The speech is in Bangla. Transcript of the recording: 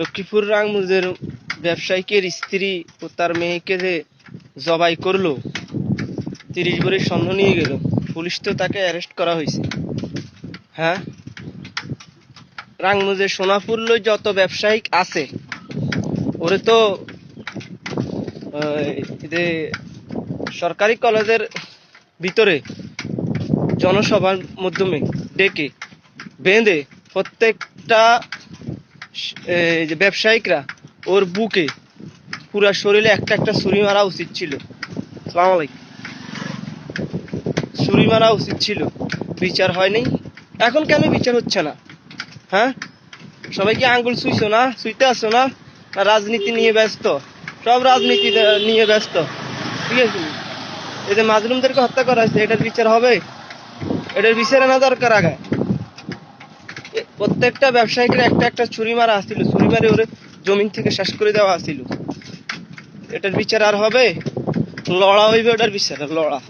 লক্ষ্মীপুর রাংমুজের ব্যবসায়িকের স্ত্রী ও তার মেয়েকে যে জবাই করল, তিরিশ ভরি স্বর্ণ নিয়ে গেল। পুলিশ তো তাকে অ্যারেস্ট করা হয়েছে। হ্যাঁ? রাংমুজে সোনাপুর লই যত ব্যবসায়িক আছে, ওরে তো যে সরকারি কলেজের ভিতরে জনসভার মাধ্যমে ডেকে বেঁধে প্রত্যেকটা যে ব্যবসায়িকরা, ওর বুকে পুরা শরীরে একটা একটা ছুরি মারা উচিত ছিল। সালাম আলাইকুম। ছুরি মারা উচিত ছিল। বিচার হয়নি এখন কেন বিচার হচ্ছে না? হ্যাঁ? সবাই কি আঙ্গুল ছুঁইছো না? ছুঁইতে আসছো না? রাজনীতি নিয়ে ব্যস্ত? সব রাজনীতি নিয়ে ব্যস্ত। ঠিক আছে? এই যে মাজলুমদেরকে হত্যা করা হয়েছে, এটার বিচার হবে? এটার বিচার আনা দরকার আগে। এ- প্রত্যেকটা ব্যবসায়ীকে একটা একটা ছুরি মারা আসছিল। ছুরি মারে ওরে জমিন থেকে শেষ করে দেওয়া আসছিল। এটার বিচার আর হবে? লড়া হইবে ওটার বিচার, লড়া।